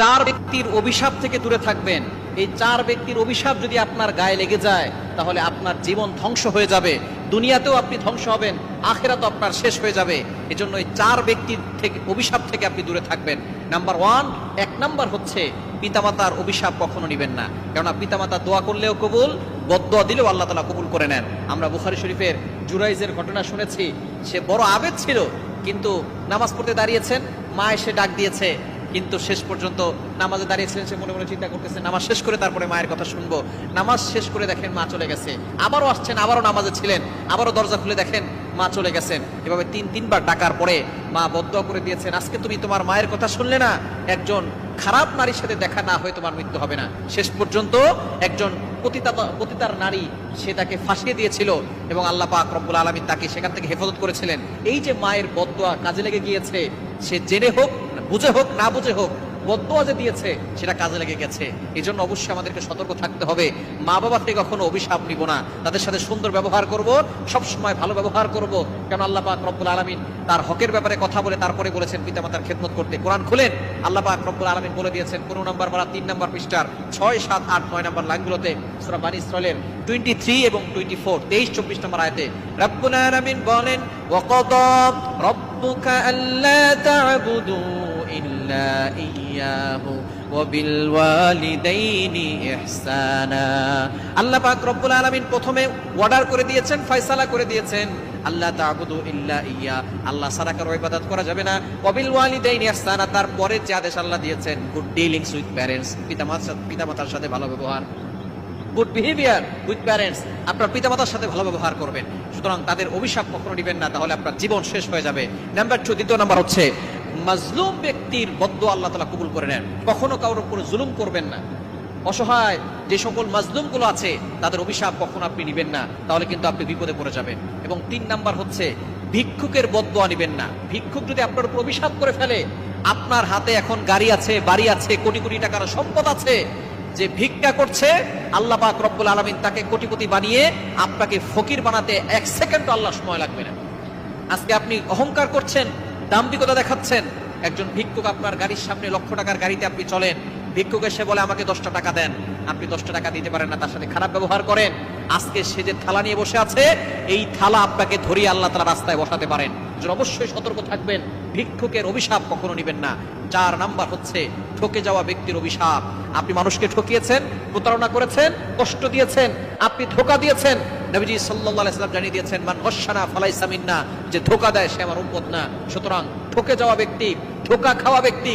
চার ব্যক্তির অভিশাপ থেকে দূরে থাকবেন। এই চার ব্যক্তির অভিশাপ যদি আপনার গায়ে লেগে যায়, তাহলে আপনার জীবন ধ্বংস হয়ে যাবে। দুনিয়াতেও আপনি ধ্বংস হবেন, আখেরাতও আপনার শেষ হয়ে যাবে। এজন্য এই চার ব্যক্তির থেকে, অভিশাপ থেকে আপনি দূরে থাকবেন। নাম্বার ওয়ান, এক নাম্বার হচ্ছে পিতামাতার অভিশাপ কখনো নেবেন না। কেননা পিতামাতা দোয়া করলেও কবুল বদোয়া দিলেও আল্লাহ তালা কবুল করে নেন। আমরা বুখারি শরীফের জুরাইজের ঘটনা শুনেছি, সে বড় আবেদ ছিল, কিন্তু নামাজ পড়তে দাঁড়িয়েছেন, মা এসে ডাক দিয়েছে কিন্তু শেষ পর্যন্ত নামাজে দাঁড়িয়েছিলেন সে মনে মনে চিন্তা করতেছে, নামাজ শেষ করে তারপরে মায়ের কথা শুনব। নামাজ শেষ করে দেখেন মা চলে গেছে। আবারও আসছেন, আবারও নামাজে ছিলেন, আবারও দরজা খুলে দেখেন মা চলে গেছেন এভাবে তিন, তিনবার ডাকার পরে মা বদয়া করে দিয়েছেন, আজকে তুমি তোমার মায়ের কথা শুনলে না, একজন খারাপ নারীর সাথে দেখা না হয়ে তোমার মৃত্যু হবে না। শেষ পর্যন্ত একজন পতিতা, পতিতার নারী সে তাকে ফাঁসিয়ে দিয়েছিল এবং আল্লাহ পাক রব্বুল আলমী তাকে সেখান থেকে হেফাজত করেছিলেন। এই যে মায়ের বদয়া কাজে লেগে গিয়েছে, সে জেনে হোক বুঝে হোক, না বুঝে হোক বদয়া যে দিয়েছে, সেটা কাজে লেগে গেছে। এই জন্য অবশ্যই আমাদেরকে সতর্ক থাকতে হবে। মা বাবা থেকে কখনো অভিশাপ নিব না। তাদের সাথে সুন্দর ব্যবহার করব সব সময় ভালো ব্যবহার করব। কেন আল্লাহ পাক রব্বুল আলমিন তার হকের ব্যাপারে কথা বলে তারপরে বলেছেন, পিতামাতার খেদমত করতে। কোরআন খুলেন, আল্লাহ পাক রব্বুল আলমিন বলে দিয়েছেন, কোনো নম্বর বা তিন নম্বর পৃষ্ঠার ছয়, সাত, আট, নয় নম্বর লাইনগুলোতে বানি ইসরায়েলের টোয়েন্টি থ্রি এবং টোয়েন্টি ফোর তেইশ, চব্বিশ নম্বর আয়তে রব্বুল আলমিন বলেন ওয়াকাদা রব্বুকা আল্লা তা'বুদু ইল্লা ইয়াহু وبالوالدين إحسانا আল্লাহ পাক রব্বুল আলামিন প্রথমে অর্ডার করে দিয়েছেন ফয়সালা করে দিয়েছেন আল্লাহ তা'বুদু ইল্লা ইয়া আল্লাহ ছাড়া কারো ইবাদত করা যাবে না ওয়াবিল ওয়ালিদাইনি ইহসানা তারপরে যে আদেশ আল্লাহ দিয়েছেন গুড ডিলিংস উইথ প্যারেন্টস পিতামাতার পিতামাতার সাথে ভালো ব্যবহার গুড বিহেভিয়ার উইথ প্যারেন্টস আপনার পিতামাতার সাথে ভালো ব্যবহার করবেন সুতরাং তাদের অভিশাপ কখনো নেবেন না তাহলে আপনার জীবন শেষ হয়ে যাবে নাম্বার টু দ্বিতীয় নাম্বার হচ্ছে মাজলুম ব্যক্তির বদ্ধ আল্লাহ তালা কবুল করে নেন। কখনো কারোর উপরে জুলুম করবেন না। অসহায় যে সকল মাজলুমগুলো আছে, তাদের অভিশাপ কখনো আপনি নিবেন না, তাহলে কিন্তু আপনি বিপদে পড়ে যাবেন। এবং তিন নাম্বার হচ্ছে, ভিক্ষুকের বদয়া নিবেন না। ভিক্ষুক যদি আপনার উপর অভিশাপ করে ফেলে, আপনার হাতে এখন গাড়ি আছে, বাড়ি আছে, কোটি কোটি টাকার সম্পদ আছে, যে ভিক্ষা করছে, আল্লাহ পাক রব্বুল আলমিন তাকে কোটিপতি বানিয়ে আপনাকে ফকির বানাতে এক সেকেন্ড আল্লাহ সময় লাগবে না। আজকে আপনি অহংকার করছেন দাম্ভিকতা দেখাচ্ছেন। একজন ভিক্ষুক আপনার গাড়ির সামনে লক্ষ টাকার গাড়িতে আপনি চলেন। ভিক্ষুক এসে বলে, আমাকে দশটা টাকা দেন। আপনি দশটা টাকা দিতে পারেন না, তার সাথে খারাপ ব্যবহার করেন। আজকে সে যে থালা নিয়ে বসে আছে, এই থালা আপনাকে ধরিয়ে আল্লাহ তালা রাস্তায় বসাতে পারেন। অবশ্যই সতর্ক থাকবেন। ভিক্ষুকের অভিশাপ কখনো নেবেন না। চার নাম্বার হচ্ছে, ঠকে যাওয়া ব্যক্তির অভিশাপ। আপনি মানুষকে ঠকিয়েছেন, প্রতারণা করেছেন, কষ্ট দিয়েছেন, আপনি ধোকা দিয়েছেন। নবীজি সাল্লাম জানিয়ে দিয়েছেন, মান গশানা ফালাইসা না যে ধোকা দেয় সে আমার উম্মত না। সুতরাং ঠোকে যাওয়া ব্যক্তি ঠোকা খাওয়া ব্যক্তি।